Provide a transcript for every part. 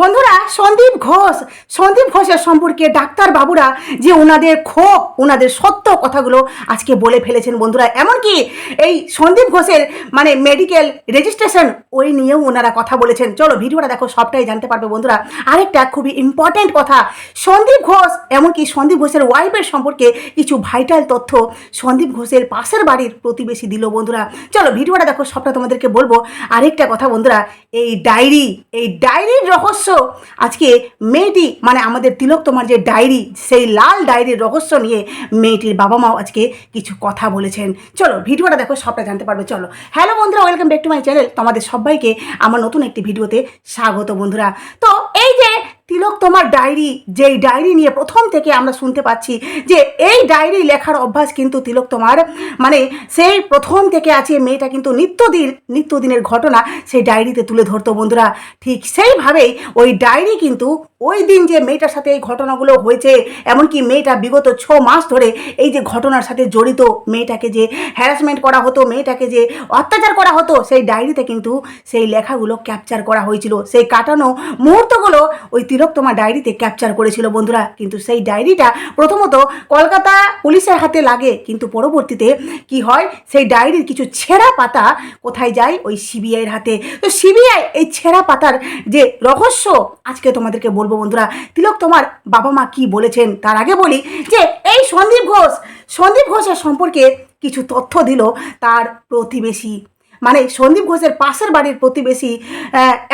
বন্ধুরা, সন্দীপ ঘোষ, সন্দীপ ঘোষের সম্পর্কে ডাক্তার বাবুরা যে ওনাদের ক্ষোভ, ওনাদের সত্য কথাগুলো আজকে বলে ফেলেছেন বন্ধুরা। এমনকি এই সন্দীপ ঘোষের মানে মেডিকেল রেজিস্ট্রেশন ওই নিয়েও ওনারা কথা বলেছেন। চলো, ভিডিওটা দেখো, সবটাই জানতে পারবে বন্ধুরা। আরেকটা খুবই ইম্পর্টেন্ট কথা, সন্দীপ ঘোষ, এমনকি সন্দীপ ঘোষের ওয়াইফের সম্পর্কে কিছু ভাইটাল তথ্য সন্দীপ ঘোষের পাশের বাড়ির প্রতিবেশী দিল বন্ধুরা। চলো, ভিডিওটা দেখো, সবটা তোমাদেরকে বলব। আরেকটা কথা বন্ধুরা, এই ডায়েরি এই ডায়েরির রহস্য আজকে মেয়েটি মানে আমাদের তিলক তোমার যে ডায়েরি, সেই লাল ডায়েরির রহস্য নিয়ে মেয়েটির বাবা মাও আজকে কিছু কথা বলেছেন। চলো, ভিডিওটা দেখো, সবটা জানতে পারবে, চলো। হ্যালো বন্ধুরা welcome back to my channel তোমাদের সবাইকে আমার নতুন একটি ভিডিওতে স্বাগত বন্ধুরা। তো এই যে তিলক তোমার ডায়েরি, যেই ডায়েরি নিয়ে প্রথম থেকে আমরা শুনতে পাচ্ছি যে এই ডায়েরি লেখার অভ্যাস কিন্তু তিলক তোমার মানে সেই প্রথম থেকে আছে মেয়েটা কিন্তু নিত্যদিন, নিত্যদিনের ঘটনা সেই ডায়েরিতে তুলে ধরতো বন্ধুরা। ঠিক সেইভাবেই ওই ডায়েরি কিন্তু ওই দিন যে মেয়েটার সাথে এই ঘটনাগুলো হয়েছে, এমনকি মেয়েটা বিগত ছ মাস ধরে এই যে ঘটনার সাথে জড়িত, মেয়েটাকে যে হ্যারাসমেন্ট করা হতো, মেয়েটাকে যে অত্যাচার করা হতো, সেই ডায়েরিতে কিন্তু সেই লেখাগুলো ক্যাপচার করা হয়েছিল। সেই কাটানো মুহূর্তগুলো ওই তিলক তোমার ডায়েরিতে ক্যাপচার করেছিল বন্ধুরা। কিন্তু সেই ডায়েরিটা প্রথমত কলকাতা পুলিশের হাতে লাগে, কিন্তু পরবর্তীতে কি হয়, সেই ডায়েরির কিছু ছেঁড়া পাতা কোথায় যায়? ওই সিবিআইয়ের হাতে। তো সিবিআই এই ছেঁড়া পাতার যে রহস্য, আজকে তোমাদেরকে বলব বন্ধুরা, তিলক তোমার বাবা মা কি বলেছেন তার আগে বলি যে, এই সন্দীপ ঘোষ, সন্দীপ ঘোষের সম্পর্কে কিছু তথ্য দিল তার প্রতিবেশী। মানে সন্দীপ ঘোষের পাশের বাড়ির প্রতিবেশী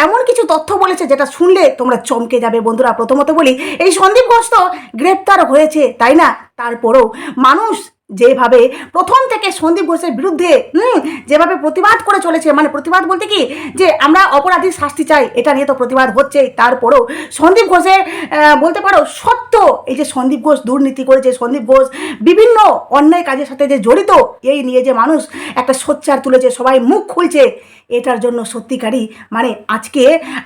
এমন কিছু তথ্য বলেছে যেটা শুনলে তোমরা চমকে যাবে বন্ধুরা। প্রথমত বলি, এই সন্দীপ ঘোষ তো গ্রেপ্তার হয়েছে, তাই না? তারপরেও মানুষ যেভাবে প্রথম থেকে সন্দীপ ঘোষের বিরুদ্ধে, হুম, যেভাবে প্রতিবাদ করে চলেছে মানে প্রতিবাদ বলতে কি যে আমরা অপরাধীর শাস্তি চাই, এটা নিয়ে তো প্রতিবাদ হচ্ছে তারপরেও সন্দীপ ঘোষের বলতে পারো সত্য, এই যে সন্দীপ ঘোষ দুর্নীতি করেছে, সন্দীপ ঘোষ বিভিন্ন অন্যায় কাজের সাথে যে জড়িত, এই নিয়ে যে মানুষ একটা সোচ্চার তুলেছে, সবাই মুখ খুলছে, এটার জন্য সত্যিকারই মানে আজকে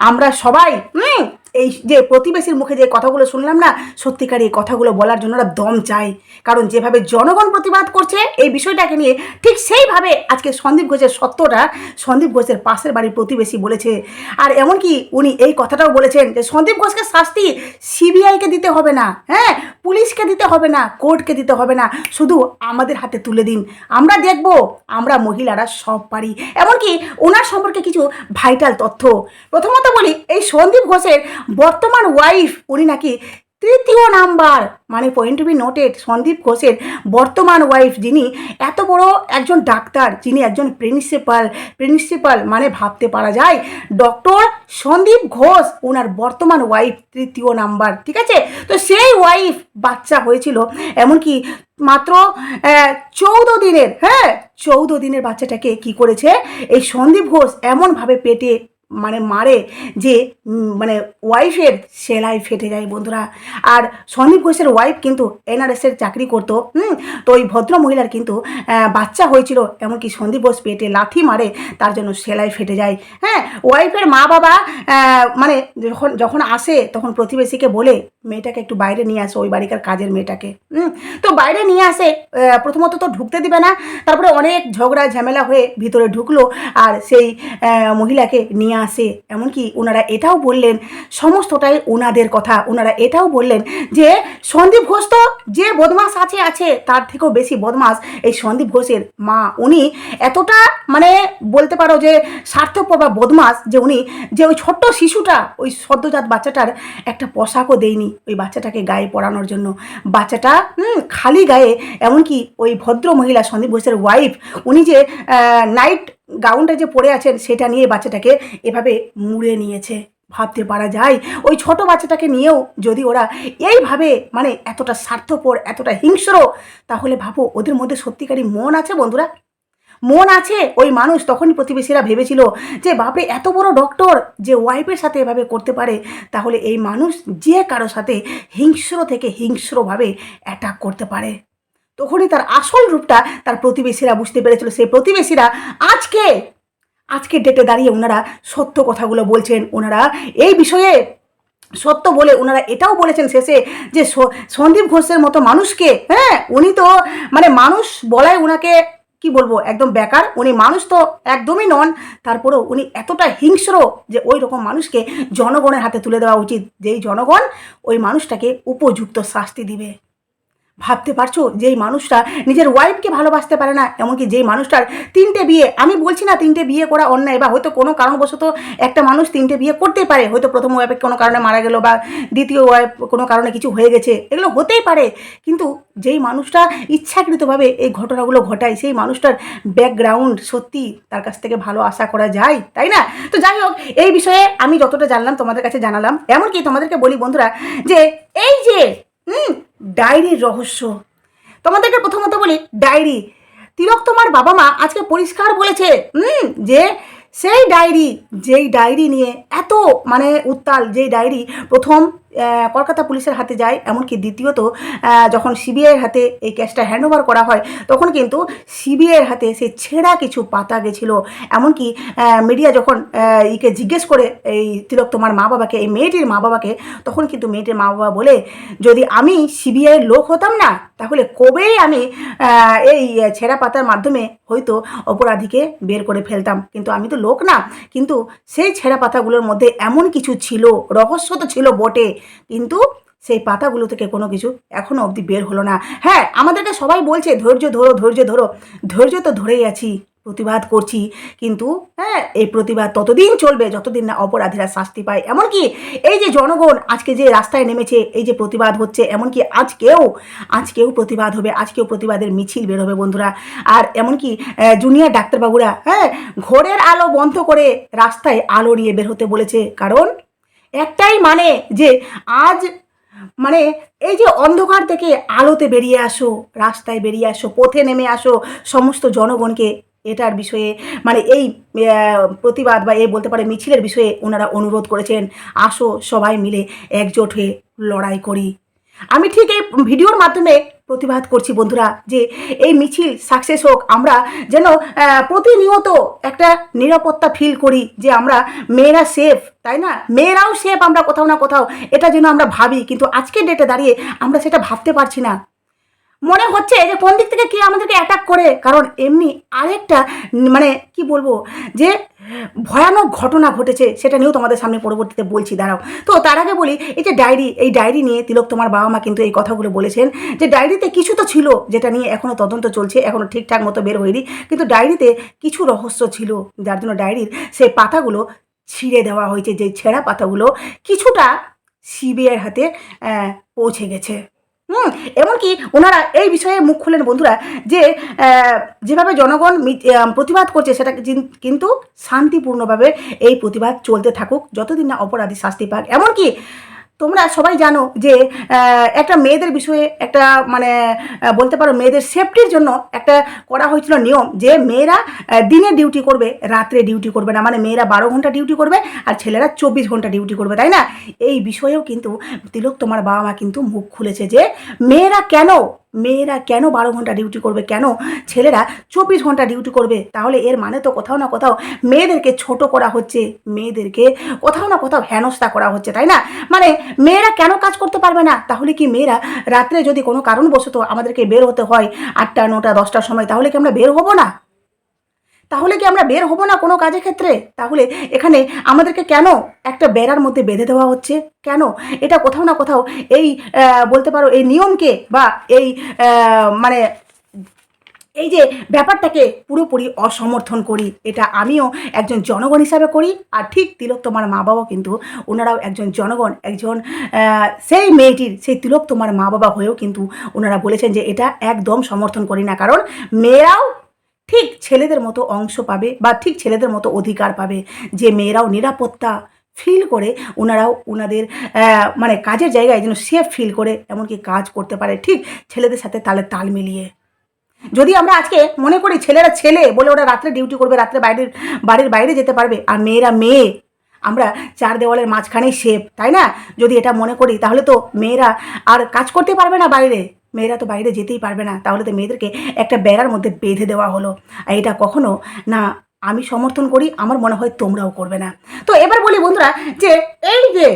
আমরা সবাই, হুম এই যে প্রতিবেশীর মুখে যে কথাগুলো শুনলাম না, সত্যিকার এই কথাগুলো বলার জন্য ওরা দম চাই কারণ যেভাবে জনগণ প্রতিবাদ করছে, এই বিষয়টাকে নিয়ে ঠিক সেইভাবে আজকে সন্দীপ ঘোষের সত্যটা সন্দীপ ঘোষের পাশের বাড়ির প্রতিবেশী বলেছে। আর এমনকি উনি এই কথাটাও বলেছেন যে সন্দীপ ঘোষকে শাস্তি সিবিআইকে দিতে হবে না হ্যাঁ? পুলিশকে দিতে হবে না, কোর্টকে দিতে হবে না। শুধু আমাদের হাতে তুলে দিন। আমরা দেখব, আমরা মহিলারা সব পারি। এমনকি ওনার সম্পর্কে কিছু ভাইটাল তথ্য। প্রথমত বলি, এই সন্দীপ ঘোষের বর্তমান ওয়াইফ উনি নাকি তৃতীয় নাম্বার মানে point to be noted Sandip ঘোষের বর্তমান ওয়াইফ যিনি এত বড় একজন ডাক্তার, যিনি একজন প্রিন্সিপাল প্রিন্সিপাল মানে ভাবতে পারা যায় ডক্টর সন্দীপ ঘোষ ওনার বর্তমান ওয়াইফ তৃতীয় নাম্বার ঠিক আছে? তো সেই ওয়াইফ বাচ্চা হয়েছিল, এমনকি মাত্র চৌদ্দ দিনের হ্যাঁ? চৌদ্দ দিনের বাচ্চাটাকে কি করেছে? এই সন্দীপ ঘোষ এমনভাবে পেটে মানে মারে যে মানে ওয়াইফের সেলাই ফেটে যায় বন্ধুরা। আর সন্দীপ ঘোষের ওয়াইফ কিন্তু এনআরএসের চাকরি করতো, হুম? তো ওই ভদ্র মহিলার কিন্তু বাচ্চা হয়েছিল, এমনকি সন্দীপ ঘোষ পেটে লাথি মারে, তার জন্য সেলাই ফেটে যায়। হ্যাঁ ওয়াইফের মা বাবা মানে যখন যখন আসে, তখন প্রতিবেশীকে বলে মেয়েটাকে একটু বাইরে নিয়ে আসে, ওই বাড়িকার কাজের মেয়েটাকে। হুম? তো বাইরে নিয়ে আসে প্রথমত তো ঢুকতে দিবে না, তারপরে অনেক ঝগড়া, ঝামেলা হয়ে ভিতরে ঢুকলো, আর সেই মহিলাকে নিয়ে আসে। এমনকি ওনারা এটাও বললেন, সমস্তটাই ওনাদের কথা। ওনারা এটাও বললেন যে, সন্দীপ ঘোষ তো যে বদমাস আছে আছে, তার থেকেও বেশি বদমাস এই সন্দীপ ঘোষের মা। উনি এতটা মানে বলতে পারো যে, স্বার্থপর বা বদমাস যে উনি, যে ওই ছোট্ট শিশুটা, ওই সদ্যজাত বাচ্চাটার একটা পোশাকও দেয়নি। ওই বাচ্চাটাকে গায়ে পড়ানোর জন্য। বাচ্চাটা খালি গায়ে, এমনকি ওই ভদ্র মহিলা সন্দীপ ঘোষের ওয়াইফ উনি যে নাইট গাউনটা যে পরে আছেন, সেটা নিয়ে বাচ্চাটাকে এভাবে মুড়ে নিয়েছে। ভাবতে পারা যায়। ওই ছোট বাচ্চাটাকে নিয়েও যদি ওরা এইভাবে মানে এতটা স্বার্থপর, এতটা হিংস্র, তাহলে ভাবো ওদের মধ্যে সত্যিকারই মন আছে বন্ধুরা? মন আছে? ওই মানুষ তখনই প্রতিবেশীরা ভেবেছিল যে, বাপরে, এত বড় ডক্টর যে ওয়াইফের সাথে এভাবে করতে পারে। তাহলে এই মানুষ যে কারও সাথে হিংস্র থেকে হিংস্রভাবে অ্যাটাক করতে পারে। তখনই তার আসল রূপটা তার প্রতিবেশীরা বুঝতে পেরেছিল। সেই প্রতিবেশীরা আজকে, আজকের ডেটে দাঁড়িয়ে ওনারা সত্য কথাগুলো বলছেন। ওনারা এই বিষয়ে সত্য বলে, ওনারা এটাও বলেছেন শেষে যে সন্দীপ ঘোষের মতো মানুষকে হ্যাঁ উনি তো মানে মানুষ বলায় ওনাকে কি বলব, একদম বেকার। উনি মানুষ তো একদমই নন। তারপরেও উনি এতটা হিংস্র যে ওই রকম মানুষকে জনগণের হাতে তুলে দেওয়া উচিত। যেই জনগণ ওই মানুষটাকে উপযুক্ত শাস্তি দিবে। ভাবতে পারছ? যেই মানুষটা নিজের ওয়াইফকে ভালোবাসতে পারে না, এমনকি যেই মানুষটার তিনটে বিয়ে, আমি বলছি না তিনটে বিয়ে করা অন্যায়, বা হয়তো কোনো কারণবশত একটা মানুষ তিনটে বিয়ে করতেই পারে, হয়তো প্রথম ওয়াইফে কোনো কারণে মারা গেল বা দ্বিতীয় ওয়াইফ কোনো কারণে কিছু হয়ে গেছে, এগুলো হতেই পারে। কিন্তু যেই মানুষটা ইচ্ছাকৃতভাবে এই ঘটনাগুলো ঘটায়, সেই মানুষটার ব্যাকগ্রাউন্ড সত্যি তার কাছ থেকে ভালো আশা করা যায়, তাই না? তো যাই হোক, এই বিষয়ে আমি যতটা জানলাম তোমাদের কাছে জানালাম। এমনকি তোমাদেরকে বলি বন্ধুরা, যে এই যে হুম, ডায়েরির রহস্য। তোমাদেরকে প্রথমত বলি, ডায়েরি। তিলক তোমার বাবা মা আজকে পরিষ্কার বলেছে, হুম, যে সেই ডায়েরি, যেই ডায়েরি নিয়ে এত মানে উত্তাল, যেই ডায়েরি প্রথম কলকাতা পুলিশের হাতে যায়, এমনকি দ্বিতীয়ত যখন সিবিআইয়ের হাতে এই কেসটা হ্যান্ডওভার করা হয়, তখন কিন্তু সিবিআইয়ের হাতে সে ছেঁড়া কিছু পাতা গেছিল। এমনকি মিডিয়া যখন ইকে জিজ্ঞেস করে এই তিলক তোমার মা বাবাকে, এই মেয়েটির মা বাবাকে, তখন কিন্তু মেয়েটির মা বাবা বলে, যদি আমি সিবিআইয়ের লোক হতাম না, তাহলে কবেই আমি এই ছেঁড়া পাতার মাধ্যমে হয়তো অপরাধীকে বের করে ফেলতাম। কিন্তু আমি তো লোক না। কিন্তু সেই ছেঁড়া পাতাগুলোর মধ্যে এমন কিছু ছিল, রহস্য তো ছিল বটে। কিন্তু সেই পাতাগুলো থেকে কোনো কিছু এখনও অবধি বের হলো না। হ্যাঁ আমাদেরকে সবাই বলছে, ধৈর্য ধরো ধৈর্য ধরো, ধৈর্য তো ধরেই আছি, প্রতিবাদ করছি। কিন্তু হ্যাঁ এই প্রতিবাদ ততদিন চলবে যতদিন না অপরাধীরা শাস্তি পায়। এমনকি এই যে জনগণ আজকে যে রাস্তায় নেমেছে, এই যে প্রতিবাদ হচ্ছে, এমনকি আজকেও আজকেও প্রতিবাদ হবে, আজকেও প্রতিবাদের মিছিল বের হবে বন্ধুরা। আর এমনকি জুনিয়র ডাক্তারবাবুরা হ্যাঁ ঘোরের আলো বন্ধ করে রাস্তায় আলো নিয়ে বের হতে বলেছে। কারণ একটাই মানে যে আজ মানে এই যে অন্ধকার থেকে আলোতে বেরিয়ে আসো, রাস্তায় বেরিয়ে আসো, পথে নেমে আসো, সমস্ত জনগণকে এটার বিষয়ে মানে এই প্রতিবাদ বা এই বলতে পারে মিছিলের বিষয়ে ওনারা অনুরোধ করেছেন। আসো সবাই মিলে একজোট হয়ে লড়াই করি। আমি ঠিক এই ভিডিওর মাধ্যমে প্রতিবাদ করছি বন্ধুরা যে এই মিছিল সাকসেস হোক, আমরা যেন প্রতিনিয়ত একটা নিরাপত্তা ফিল করি যে আমরা মেয়েরা সেফ তাই না? মেয়েরাও সেফ আমরা কোথাও না কোথাও, এটা যেন আমরা ভাবি। কিন্তু আজকের ডেটে দাঁড়িয়ে আমরা সেটা ভাবতে পারছি না। মনে হচ্ছে যে কোন দিক থেকে কে আমাদেরকে অ্যাটাক করে? কারণ এমনি আরেকটা মানে কি বলব, যে ভয়ানক ঘটনা ঘটেছে, সেটা নিয়েও তোমাদের সামনে পরবর্তীতে বলছি, দাঁড়াও। তো তার আগে বলি, এই যে ডায়েরি, এই ডায়েরি নিয়ে তিলক তোমার বাবা মা কিন্তু এই কথাগুলো বলেছেন, যে ডায়েরিতে কিছু তো ছিল, যেটা নিয়ে এখনও তদন্ত চলছে এখনও ঠিকঠাক মতো বের হয়নি, কিন্তু ডায়েরিতে কিছু রহস্য ছিল, যার জন্য ডায়েরির সেই পাতাগুলো ছিঁড়ে দেওয়া হয়েছে, যে ছেঁড়া পাতাগুলো কিছুটা সিবিআইয়ের হাতে পৌঁছে গেছে। হুম, এমনকি ওনারা এই বিষয়ে মুখ খুলেন বন্ধুরা যে যেভাবে জনগণ প্রতিবাদ করছে সেটা কিন্তু শান্তিপূর্ণভাবে এই প্রতিবাদ চলতে থাকুক, যতদিন না অপরাধী শাস্তি পাক। এমনকি তোমরা সবাই জানো যে একটা মেয়েদের বিষয়ে একটা মানে বলতে পারো মেয়েদের সেফটির জন্য একটা করা হয়েছিল নিয়ম যে, মেয়েরা দিনে ডিউটি করবে, রাত্রে ডিউটি করবে না। মানে মেয়েরা বারো ঘণ্টা ডিউটি করবে আর ছেলেরা চব্বিশ ঘণ্টা ডিউটি করবে, তাই না? এই বিষয়েও কিন্তু তিলক তোমার বাবা মা কিন্তু মুখ খুলেছে যে, মেয়েরা কেন মেয়েরা কেন বারো ঘণ্টা ডিউটি করবে? কেন ছেলেরা চব্বিশ ঘণ্টা ডিউটি করবে? তাহলে এর মানে তো কোথাও না কোথাও মেয়েদেরকে ছোট করা হচ্ছে। মেয়েদেরকে কোথাও না কোথাও হেনস্থা করা হচ্ছে, তাই না? মানে মেয়েরা কেন কাজ করতে পারবে না? তাহলে কি মেয়েরা রাত্রে যদি কোনো কারণবশত আমাদেরকে বের হতে হয় আটটা, নটা, দশটার সময়, তাহলে কি আমরা বের হব না? তাহলে কি আমরা বের হব না কোনো কাজের ক্ষেত্রে? তাহলে এখানে আমাদেরকে কেন একটা বেড়ার মধ্যে বেঁধে দেওয়া হচ্ছে? কেন? এটা কোথাও না কোথাও এই বলতে পারো এই নিয়মকে বা এই মানে এই যে ব্যাপারটাকে পুরোপুরি অসমর্থন করি, এটা আমিও একজন জনগণ হিসাবে করি, আর ঠিক তিলক তোমার মা বাবাও কিন্তু ওনারাও একজন জনগণ, একজন সেই মেয়েটির, সেই তিলক তোমার মা বাবা হয়েও কিন্তু ওনারা বলেছেন যে এটা একদম সমর্থন করি না। কারণ মেয়েরাও ঠিক ছেলেদের মতো অংশ পাবে বা ঠিক ছেলেদের মতো অধিকার পাবে। যে মেয়েরাও নিরাপত্তা ফিল করে ওনারাও ওনাদের মানে কাজের জায়গায় যেন সেফ ফিল করে, এমনকি কাজ করতে পারে ঠিক ছেলেদের সাথে তালে তাল মিলিয়ে। যদি আমরা আজকে মনে করি ছেলেরা ছেলে বলে ওরা রাত্রে ডিউটি করবে, রাত্রে বাইরের, বাড়ির বাইরে যেতে পারবে, আর মেয়েরা মেয়ে, আমরা চার দেওয়ালের মাঝখানেই সেফ তাই না? যদি এটা মনে করি তাহলে তো মেয়েরা আর কাজ করতে পারবে না বাইরে। মেয়েরা তো বাইরে যেতেই পারবে না। তাহলে তো মেয়েদেরকে একটা বেড়ার মধ্যে বেঁধে দেওয়া হলো। আর এটা কখনো না আমি সমর্থন করি, আমার মনে হয় তোমরাও করবে না। তো এবার বলি বন্ধুরা যে এই যে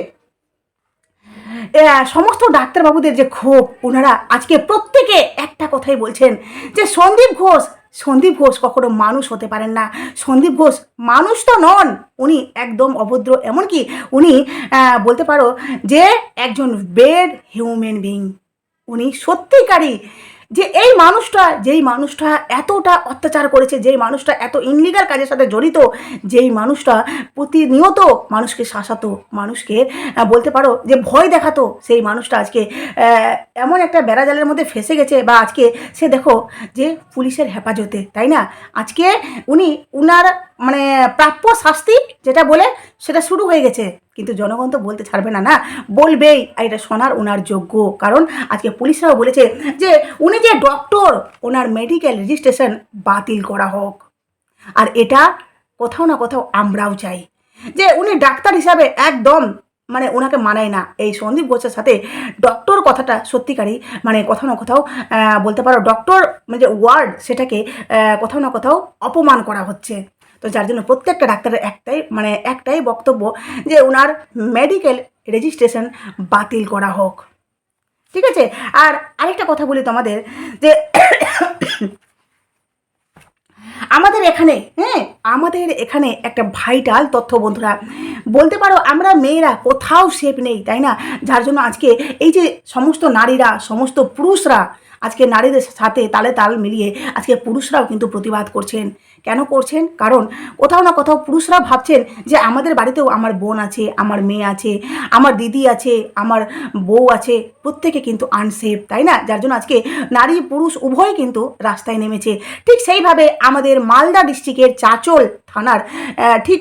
সমস্ত ডাক্তারবাবুদের যে ক্ষোভ ওনারা আজকে প্রত্যেকে একটা কথাই বলছেন যে সন্দীপ ঘোষ সন্দীপ ঘোষ কখনো মানুষ হতে পারেন না। সন্দীপ ঘোষ মানুষ তো নন, উনি একদম অভদ্র। এমনকি উনি বলতে পারো যে একজন বেড হিউম্যান বিং। উনি সত্যিকারই যে এই মানুষটা, যেই মানুষটা এতটা অত্যাচার করেছে, যেই মানুষটা এত ইনলিগাল কাজের সাথে জড়িত, যেই মানুষটা প্রতিনিয়ত মানুষকে শাসাতো, মানুষকে বলতে পারো যে ভয় দেখাতো, সেই মানুষটা আজকে এমন একটা বেড়াজালের মধ্যে ফেসে গেছে বা আজকে সে দেখো যে পুলিশের হেফাজতে, তাই না? আজকে উনি উনার মানে প্রাপ্য শাস্তি যেটা বলে সেটা শুরু হয়ে গেছে। কিন্তু জনগণ তো বলতে ছাড়বে না না? বলবেই। আর এটা শোনার ওনার যোগ্য। কারণ আজকে পুলিশরাও বলেছে যে উনি যে ডক্টর ওনার মেডিকেল রেজিস্ট্রেশন বাতিল করা হোক। আর এটা কোথাও না কোথাও আমরাও চাই। যে উনি ডাক্তার হিসাবে একদম মানে ওনাকে মানায় না। এই সন্দীপ ঘোষের সাথে ডক্টর কথাটা সত্যিকারই মানে কোথাও না কোথাও বলতে পারো ডক্টর মানে যে ওয়ার্ড সেটাকে কোথাও না কোথাও অপমান করা হচ্ছে। তো যার জন্য প্রত্যেকটা ডাক্তারের একটাই মানে একটাই বক্তব্য যে ওনার মেডিকেল রেজিস্ট্রেশন বাতিল করা হোক। ঠিক আছে? আর আরেকটা কথা বলি তোমাদের যে আমাদের এখানে হ্যাঁ আমাদের এখানে একটা ভাইটাল তথ্য বন্ধুরা, বলতে পারো আমরা মেয়েরা কোথাও সেফ নেই, তাই না? যার জন্য আজকে এই যে সমস্ত নারীরা, সমস্ত পুরুষরা আজকে নারীদের সাথে তালে তাল মিলিয়ে আজকে পুরুষরাও কিন্তু প্রতিবাদ করছেন। কেন করছেন? কারণ কোথাও না কোথাও পুরুষরা ভাবছেন যে আমাদের বাড়িতেও আমার বোন আছে, আমার মেয়ে আছে, আমার দিদি আছে, আমার বউ আছে। প্রত্যেকে কিন্তু আনসেফ তাই না? যার জন্য আজকে নারী পুরুষ উভয় কিন্তু রাস্তায় নেমেছে। ঠিক সেইভাবে আমাদের মালদা ডিস্ট্রিক্টের চাচল থানার ঠিক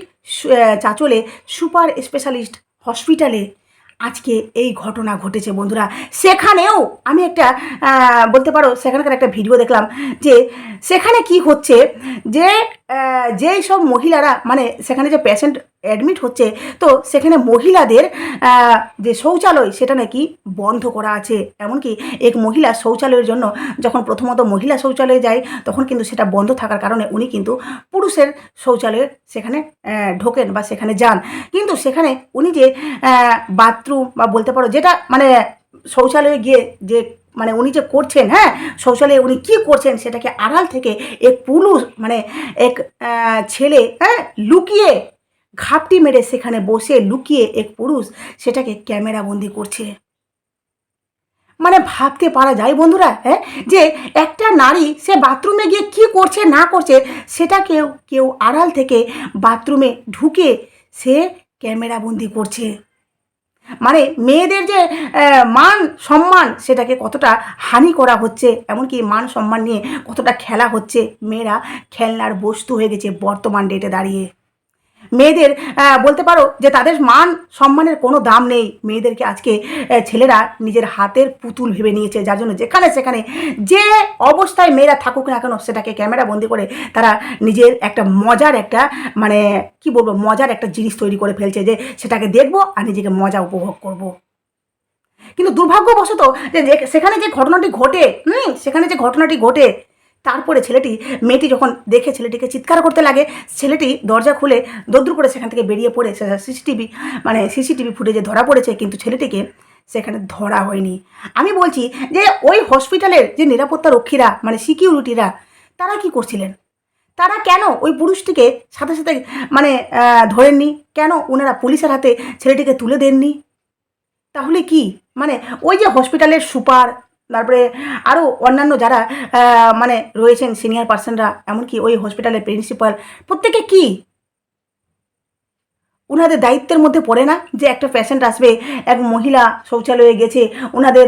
চাচলে সুপার স্পেশালিস্ট হসপিটালে আজকে এই ঘটনা ঘটেছে, বন্ধুরা। সেখানেও আমি একটা বলতে পারো, সেখানকার একটা ভিডিও দেখলাম যে, সেখানে কি হচ্ছে যে যেই সব মহিলারা মানে সেখানে যে পেশেন্ট অ্যাডমিট হচ্ছে, তো সেখানে মহিলাদের যে শৌচালয়, সেটা নাকি বন্ধ করা আছে। এমনকি এক মহিলা শৌচালয়ের জন্য যখন প্রথমত মহিলা শৌচালয়ে যায়, তখন কিন্তু সেটা বন্ধ থাকার কারণে উনি কিন্তু পুরুষের শৌচালয়ে সেখানে ঢোকেন বা সেখানে যান। কিন্তু সেখানে উনি যে বাথরুম বা বলতে পারো যেটা মানে শৌচালয়ে গিয়ে যে মানে উনি যে করছেন হ্যাঁ? শৌচালয়ে উনি কি করছেন সেটাকে আড়াল থেকে এক পুরুষ মানে এক ছেলে হ্যাঁ? লুকিয়ে ঘাপটি মেরে সেখানে বসে লুকিয়ে এক পুরুষ সেটাকে ক্যামেরা বন্দি করছে। মানে ভাবতে পারা যায় বন্ধুরা হ্যাঁ? যে একটা নারী সে বাথরুমে গিয়ে কি করছে, না করছে সেটা কেউ কেউ আড়াল থেকে বাথরুমে ঢুকে সে ক্যামেরা বন্দি করছে। মানে মেয়েদের যে মান সম্মান, সেটাকে কতটা হানি করা হচ্ছে, এমনকি মান সম্মান নিয়ে কতটা খেলা হচ্ছে, মেয়েরা খেলনার বস্তু হয়ে গেছে বর্তমান ডেটে দাঁড়িয়ে। মেয়েদের বলতে পারো যে তাদের মান সম্মানের কোনো দাম নেই মেয়েদেরকে আজকে ছেলেরা নিজের হাতের পুতুল ভেবে নিয়েছে, যার জন্য যেখানে সেখানে যে অবস্থায় মেয়েরা থাকুক না কেন সেটাকে ক্যামেরা বন্দি করে তারা নিজের একটা মজার একটা মানে কি বলব, মজার একটা জিনিস তৈরি করে ফেলছে যে সেটাকে দেখব আর নিজেকে মজা উপভোগ করব। কিন্তু দুর্ভাগ্যবশত যে সেখানে যে ঘটনাটি ঘটে, হুম, সেখানে যে ঘটনাটি ঘটে তারপরে ছেলেটি, মেয়েটি যখন দেখে ছেলেটিকে চিৎকার করতে লাগে, ছেলেটি দরজা খুলে দদ্দুর করে সেখান থেকে বেরিয়ে পড়ে। সিসিটিভি মানে সিসিটিভি ফুটেজে ধরা পড়েছে, কিন্তু ছেলেটিকে সেখানে ধরা হয়নি। আমি বলছি যে ওই হসপিটালের যে নিরাপত্তা রক্ষীরা মানে সিকিউরিটিরা, তারা কি করছিলেন? তারা কেন ওই পুরুষটিকে সাথে সাথে মানে ধরেননি? কেন ওনারা পুলিশের হাতে ছেলেটিকে তুলে দেননি? তাহলে কি? মানে ওই যে হসপিটালের সুপার তারপরে আরও অন্যান্য যারা মানে রয়েছেন সিনিয়র পার্সনরা এমনকি ওই হসপিটালের প্রিন্সিপাল প্রত্যেকে কি? ওনাদের দায়িত্বের মধ্যে পড়ে না যে একটা পেশেন্ট আসবে, এক মহিলা শৌচালয়ে গেছে ওনাদের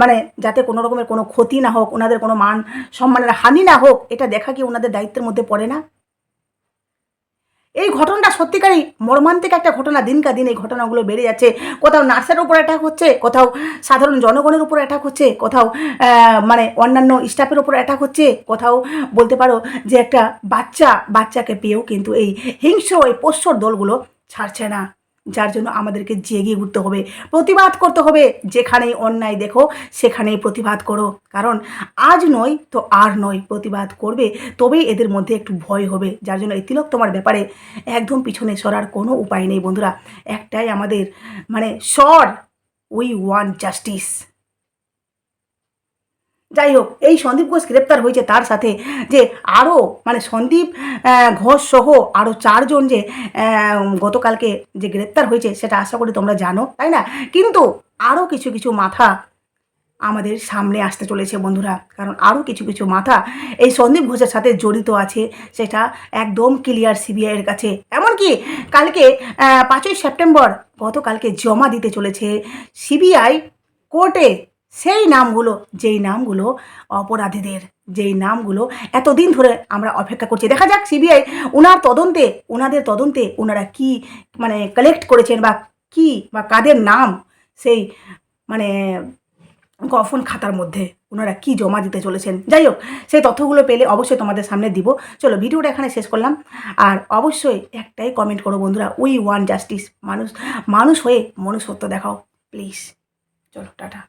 মানে যাতে কোনো রকমের কোনো ক্ষতি না হোক ওনাদের কোনো মান সম্মানের হানি না হোক, এটা দেখা কি ওনাদের দায়িত্বের মধ্যে পড়ে না? এই ঘটনাটা সত্যিকারই মর্মান্তিক একটা ঘটনা, দিনকা দিন এই ঘটনাগুলো বেড়ে যাচ্ছে। কোথাও নার্সের উপর অ্যাটাক হচ্ছে, কোথাও সাধারণ জনগণের উপর অ্যাটাক হচ্ছে, কোথাও মানে অন্যান্য স্টাফের উপর অ্যাটাক হচ্ছে, কোথাও বলতে পারো যে একটা বাচ্চা, বাচ্চাকে পেয়েও কিন্তু এই হিংস্র, এই পোষ্যর দলগুলো ছাড়ছে না। যার জন্য আমাদেরকে জেগে উঠতে হবে, প্রতিবাদ করতে হবে। যেখানেই অন্যায় দেখো, সেখানেই প্রতিবাদ করো। কারণ আজ নয় তো আর নয় প্রতিবাদ করবে তবেই এদের মধ্যে একটু ভয় হবে। যার জন্য এই তিলক তোমার ব্যাপারে একদম পিছনে সরার কোনো উপায় নেই বন্ধুরা। একটাই আমাদের মানে সর উই ওয়ান্ট জাস্টিস যাই হোক এই সন্দীপ ঘোষ গ্রেপ্তার হয়েছে তার সাথে যে আরও মানে সন্দীপ ঘোষ সহ আরও চারজন যে গতকালকে যে গ্রেপ্তার হয়েছে সেটা আশা করি তোমরা জানো, তাই না? কিন্তু আরও কিছু কিছু মাথা আমাদের সামনে আসতে চলেছে বন্ধুরা, কারণ আরও কিছু কিছু মাথা এই সন্দীপ ঘোষের সাথে জড়িত আছে সেটা একদম ক্লিয়ার সিবিআইয়ের কাছে। এমনকি কালকে পাঁচই সেপ্টেম্বর গতকালকে জমা দিতে চলেছে সিবিআই কোর্টে। সেই নামগুলো, যেই নামগুলো অপরাধীদের, যেই নামগুলো এতদিন ধরে আমরা অপেক্ষা করছি। দেখা যাক সিবিআই ওনার তদন্তে ওনাদের তদন্তে ওনারা কি মানে কালেক্ট করেছেন বা কি বা কাদের নাম সেই মানে গফন খাতার মধ্যে ওনারা কি জমা দিতে চলেছেন। যাই হোক, সেই তথ্যগুলো পেলে অবশ্যই তোমাদের সামনে দিব। চলো ভিডিওটা এখানে শেষ করলাম। আর অবশ্যই একটাই কমেন্ট করো বন্ধুরা উই ওয়ান জাস্টিস মানুষ মানুষ হয়ে মনুষ্যত্ব দেখাও প্লিজ চলো, টাটা।